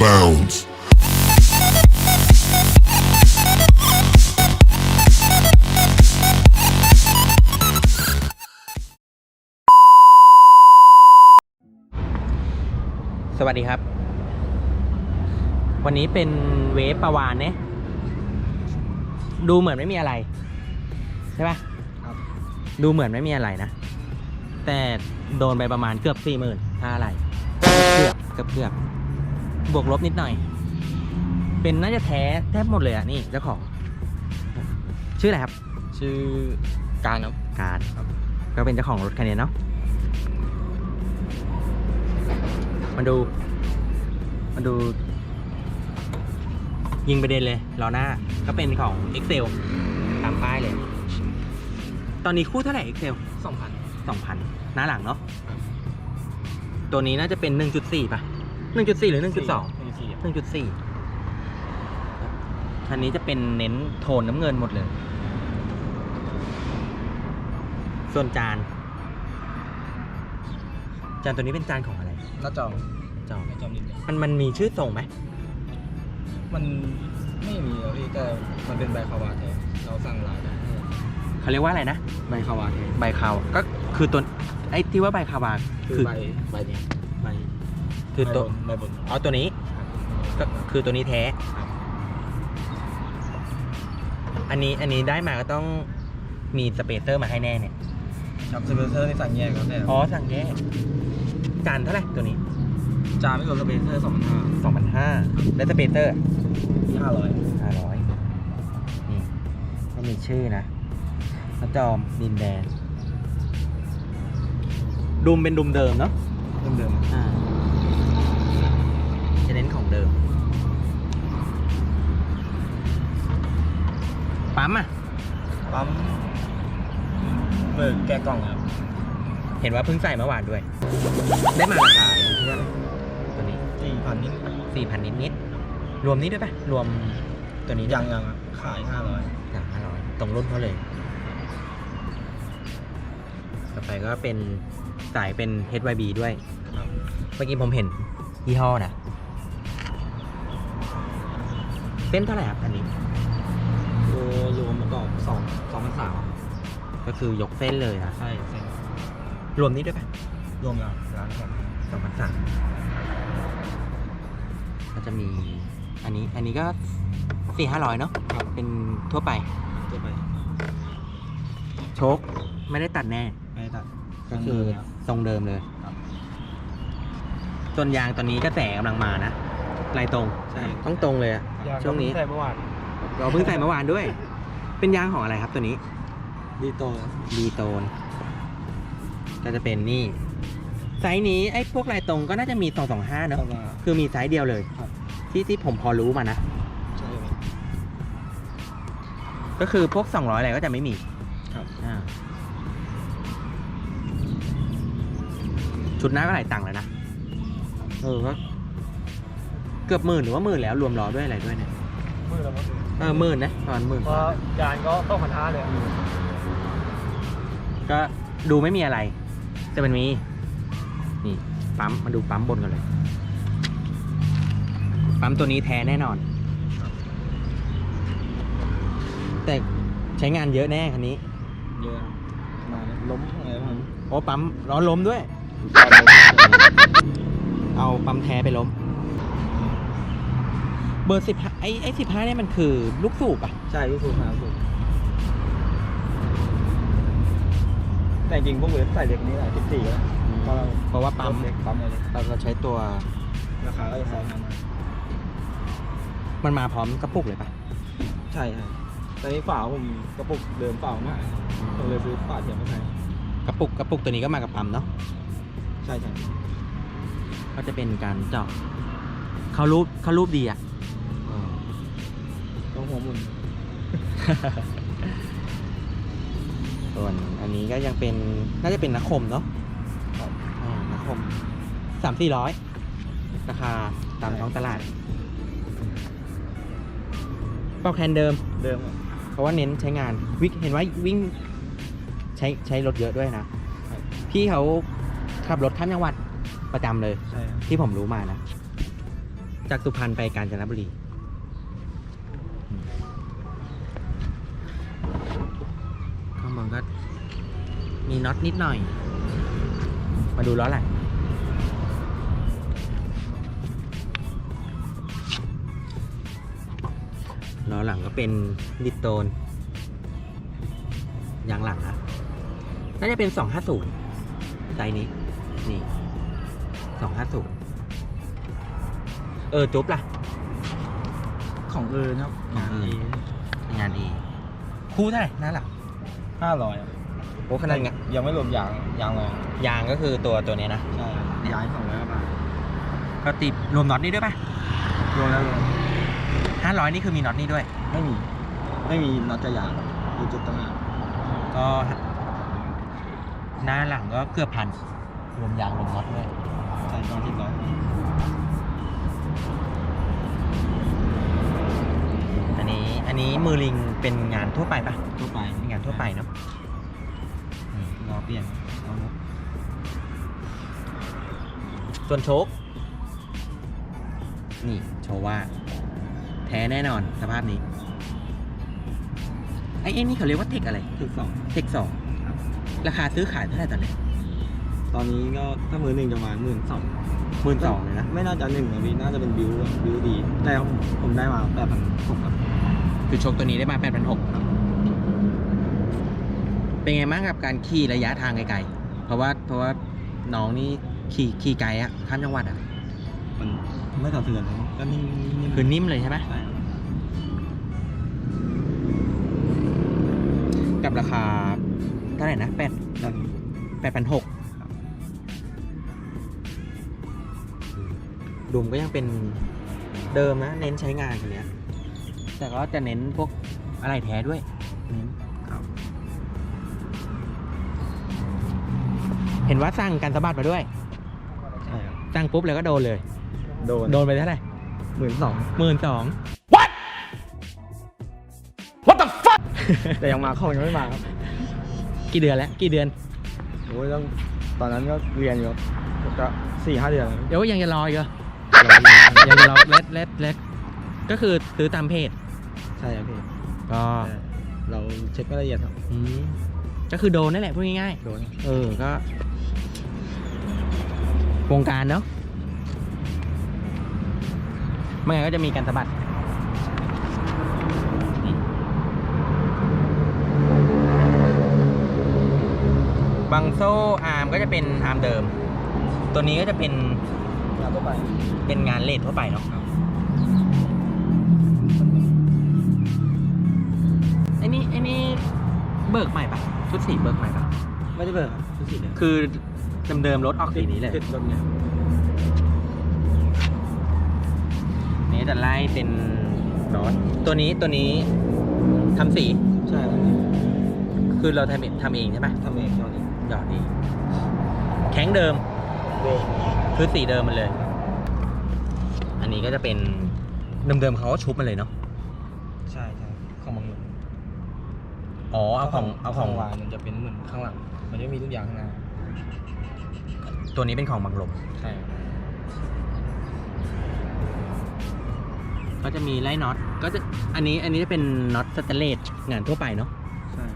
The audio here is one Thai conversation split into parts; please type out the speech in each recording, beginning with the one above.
bounds. สวัสดีครับ วันนี้เป็นเวฟประวานเนี่ยดูเหมือนไม่มีอะไร ใช่ปะครับ ดูเหมือนไม่มีอะไรนะ แต่โดนไปประมาณเกือบสี่หมื่นค่าอะไร เกือบเกือบเกือบ บวกลบนิดหน่อย เป็นน่าจะแท้แทบหมดเลยอะนี่เจ้าของ ชื่ออะไรครับ ชื่อการครับ การก็เป็นเจ้าของรถคันนี้เนาะมาดู มาดู ยิงประเด็นเลยล้อหน้าก็เป็นของ Excel ตามป้ายเลย ตอนนี้คู่เท่าไหร่ Excel สองพัน2,000 หน้าหลังเนาะครับตัวนี้น่าจะเป็น 1.4 ป่ะ 1.4หรือ1.2หนึ่งสี่1.4คันนี้จะเป็นเน้นโทนน้ำเงินหมดเลย ส่วนจาน จานตัวนี้เป็นจานของอะไรหน้าจอจอหน้าจอนิดเดียวมันมันมีชื่อส่งไหม มันไม่มีแล้วพี่แต่มันเป็นใบคาวาแท้เราสั่งลายได้เขาเรียกว่าอะไรนะ ใบคาวาแท้ใบคาวก็คือตัวไอ้ที่ว่าใบคาวาคือคือใบใบเนี้ยใบ คือตัวใบบนอ๋อตัวนี้ครับก็คือตัวนี้แท้ครับอันนี้อันนี้ได้มาก็ต้องมีสเปเซอร์มาให้แน่เนี่ยครับสเปเซอร์นี่สั่งแยกครับแต่อ๋อสั่งแยก จานเท่าไหร่ตัวนี้ จานไม่รวมสเปเซอร์สองพันห้าสองพันห้าและสเปเซอร์ห้าร้อยห้าร้อยนี่ก็มีชื่อนะพระจอมดินแดนดุมเป็นดุมเดิมเนาะ ปั๊มอะๆปั๊มเบิกแกะกล่องครับเห็นว่าเพิ่งใส่เมื่อวานด้วย ได้มาราคาอยู่ที่เท่าไหร่ตัวนี้สี่พันนิดสี่พันนิดนิดๆรวมนี้ด้วยปะรวมตัวนี้ด้ว ยังยังอะขายห้าร้อยอย่างห้าร้อยตรงรุ่นเขาเลย ต่อไปก็เป็นสายเป็น HYB ด้วย ครับเมื่อกี้ผมเห็นยี่ห้อนะเส้นเท่าไหร่ครับอันนี้ สองสองพันสามก็คือยกเส้นเลยนะใช่ใช่รวมนี้ด้วยปะรวมแล้วร้านสองสองพันสามก็จะมีอันนี้อันนี้ก็สี่ห้าร้อยเนาะครับเป็นทั่วไปตัวไปโชคไม่ได้ตัดแน่ไม่ได้ตัดก็คือทรงเดิมเลยครับส่วนยางตอนนี้กระแสกำลังมานะลายตรงใช่ต้องตรงเลยอะช่วงนี้ใช่เมื่อวานเราเพิ่งใส่เมื่อวานด้วย เป็นยางของอะไรครับตัวนี้ดีโตดีโตนก็จะเป็นนี่ ไซส์นี้ไอ้พวกลายตรงก็น่าจะมี 225 เนอะเข้ามา คือมีไซส์เดียวเลย ครับ ที่ที่ผมพอรู้มานะ ใช่ไหมก็คือพวก 200 อะไรก็จะไม่มีครับ อ่าชุดหน้าก็หลายตังค์แล้วนะ เออก็เกือบหมื่นหรือว่าหมื่นแล้วรวมล้อด้วยอะไรด้วยเนี่ย มือละมั้งเออหมื่นนะประมาณหมื่นเพราะจานก็ต้องพันห้าเลยก็ดูไม่มีอะไร แต่มันมี นี่ ปั๊มมาดูปั๊มบนกันเลย ปั๊มตัวนี้แท้แน่นอน แต่ใช้งานเยอะแน่คันนี้ เยอะมาล้มอะไรบ้างโอ้ปั๊มร้อนล้มด้วย เอาปั๊มแท้ไปล้มเบอร์สิบไอไอสิบห้าเนี่ยมันคือลูกสูบอะ ใช่ลูกสูบครับสูบแต่จริงพวกเว็บใส่เด็กนี้แหละสิบสี่แล้วเพราะเราเพราะว่าปั๊มเล็กปั๊มอะไรเราเราใช้ตัวราคาก็จะแพงมามันมาพร้อมกระปุกเลยปะใช่ครับแต่นี้ฝาผมกระปุกเดิมเปล่ามากผมเลยซื้อฝาเทียมมาใช้กระปุกกระปุกตัวนี้ก็มากับปั๊มเนาะใช่ใช่ก็จะเป็นการเจาะเขารูปเขารูปดีอะ ต้องหัวหมุน ส่วนอันนี้ก็ยังเป็นน่าจะเป็นนักคมเนาะอ่านักคมสามสี่ร้อยราคาตามท้องตลาดปอกแคนเดิมเดิมครับเพราะว่าเน้นใช้งานวิ่งเห็นว่าวิ่งใช้ใช้รถเยอะด้วยนะ พี่เขาขับรถข้ามจังหวัดประจำเลยใช่ครับที่ผมรู้มานะ จากสุพรรณไปกาญจนบุรีอืมข้างบนก็ มีน็อตนิดหน่อย มาดูล้อหลังล้อหลังก็เป็นดิสโตนยางหลังนะน่าจะเป็น 250ไซส์นี้ นี่ 250 เออจุ๊บล่ะของเอิญครับของเอิญงานเอคู่เท่าไหร่นั่นแหละห้าร้อย โอ้ขนาดไงยังไม่รวมยางยางรองยางก็คือตัวตัวเนี้ยนะใช่ยางสองร้อยบาทก็ติดรวมน็อตนี่ด้วยป่ะรวมแล้วรวม500นี่คือมีน็อตนี่ด้วย ไม่มี ไม่มีน็อตจะยางดูจุดต่างหากก็หน้าหลังก็เกือบพันรวมยางรวมน็อตด้วยใช่ตอนที่ร้อยอันนี้อันนี้มือลิงเป็นงานทั่วไปป่ะทั่วไปเป็นงานทั่วไปเนาะอืมรอ เปลี่ยนเอามุกส่วนโชคนี่โชว์ว่า แท้แน่นอนสภาพนี้ ไอ้ไอ้นี่เขาเรียกว่าเทคอะไร ถึงสองเทคสองราคาซื้อขายเท่าไหร่ตอนนี้ตอนนี้ก็ถ้ามือหนึ่งจะประมาณหมื่นสองหมื่นสองเลยนะ ไม่น่าจะหนึ่งนะพี่น่าจะเป็นบิวอะบิวดี แต่ผมผมได้มาแปดพันหกครับ คือโชคตัวนี้ได้มาแปดพันหก เป็นไงบ้างกับการขี่ระยะทางไกลๆ เพราะว่าเพราะว่าน้องนี่ขี่ขี่ไกลอะข้ามจังหวัดอะมันไม่สะเทือนเลยก็นิ่มนิ่มคือนิ่มเลยใช่ไหมใช่ครับกับราคาเท่าไหร่นะแปดแล้วแปดพันหกดุมก็ยังเป็นเดิมนะ เน้นใช้งานคันเนี้ยแต่ก็จะเน้นพวกอะไรแท้ด้วยเน้น เห็นว่าสั่งการสะบัดมาด้วยใช่ครับสั่งปุ๊บแล้วก็โดนเลย โดนโดนไปเท่าไหร่หมื่นสองหมื่นสองแต่ยังมาเข้ายังไม่มาครับ กี่เดือนแล้วกี่เดือนโอ้ยต้องตอนนั้นก็เรียนอยู่ครับก็สี่ห้าเดือนแล้วเดี๋ยวยังจะรออีกเหรอยังจะรอเล็ดเล็ดเล็ดก็คือซื้อตามเพจใช่ครับพี่ก็แต่เราเช็คไม่ละเอียดครับอืมก็คือโดนนั่นแหละพูดง่ายโดนๆเออก็ วงการเนาะไม่งั้นก็จะมีการสะบัดนี่บางโซ่อาร์มก็จะเป็นอาร์มเดิม ตัวนี้ก็จะเป็นงานทั่วไปเป็นงานเลททั่วไปเนาะไอ้นี่ไอ้นี่เบิกใหม่ปะชุดสีเบิกใหม่ปะไม่ได้เบิกครับทุกสิ่งเลยคือ เดิมๆรถออกสีนี้เลยติดรถเนี่ยนี้จะไล่เป็นน็อตตัวนี้ตัวนี้ทำสี ใช่ครับคือเราทำเองทำเองใช่ปะทำเองตอนนี้หยอดเองแข็งเดิมเบรกคือสีเดิมมันเลย อันนี้ก็จะเป็นเดิมๆเขาก็ชุบมาเลยเนาะใช่ใช่ของบางหนุนอ๋อเอาของเอาของวานมันจะเป็นเหมือนข้างหลัง มันจะมีทุกอย่างข้างหน้า ตัวนี้เป็นของบังลมใช่ก็จะมีไล่น็อตก็จะอันนี้อันนี้จะเป็นน็อตสเตนเลสงานทั่วไปเนาะใช่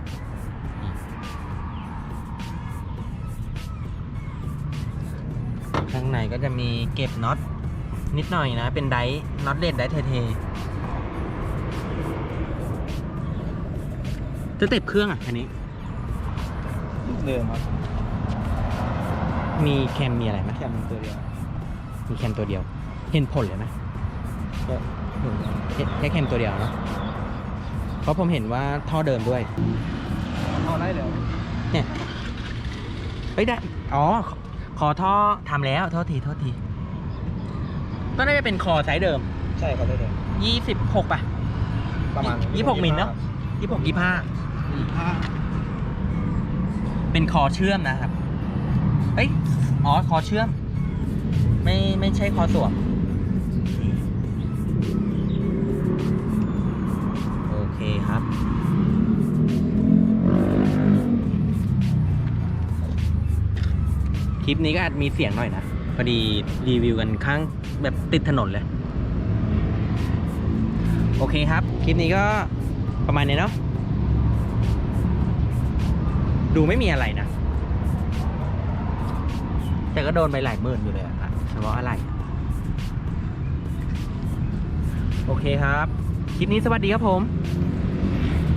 ข้างในก็จะมีเก็บน็อตนิดหน่อยนะ เป็นไดร์น็อตเลดไดร์เทๆจะเต็บเครื่องอะอันนี้เดิมครับ มีแคมมีอะไรไหมแค่มันตัวเดียวมีแคมตัวเดียว เห็นผลเลยไหมก็หนุนแค่แค่แคมตัวเดียวเนาะเพราะผมเห็นว่าท่อเดิมด้วยเอาได้เดี๋ยวเนี่ยเฮ้ยได้อ๋อขอขอท่อทำแล้วโทษทีโทษที ก็น่าจะเป็นคอไซส์เดิม ใช่ครับได้เดิมยี่สิบหกป่ะประมาณยี่สิบหกมิลเนอะยี่หกยี่ห้ายี่ห้าเป็นคอเชื่อมนะครับ เอ้ย อ๋อ คอเชื่อม ไม่ไม่ใช่คอสวมโอเคครับ คลิปนี้ก็อาจมีเสียงหน่อยนะ พอดีรีวิวกันข้างแบบติดถนนเลย โอเคครับ คลิปนี้ก็ประมาณนี้เนาะ ดูไม่มีอะไรนะ แต่ก็โดนไปหลายหมื่นอยู่เลยอะครับเฉพาะอะไร โอเคครับ คลิปนี้สวัสดีครับผม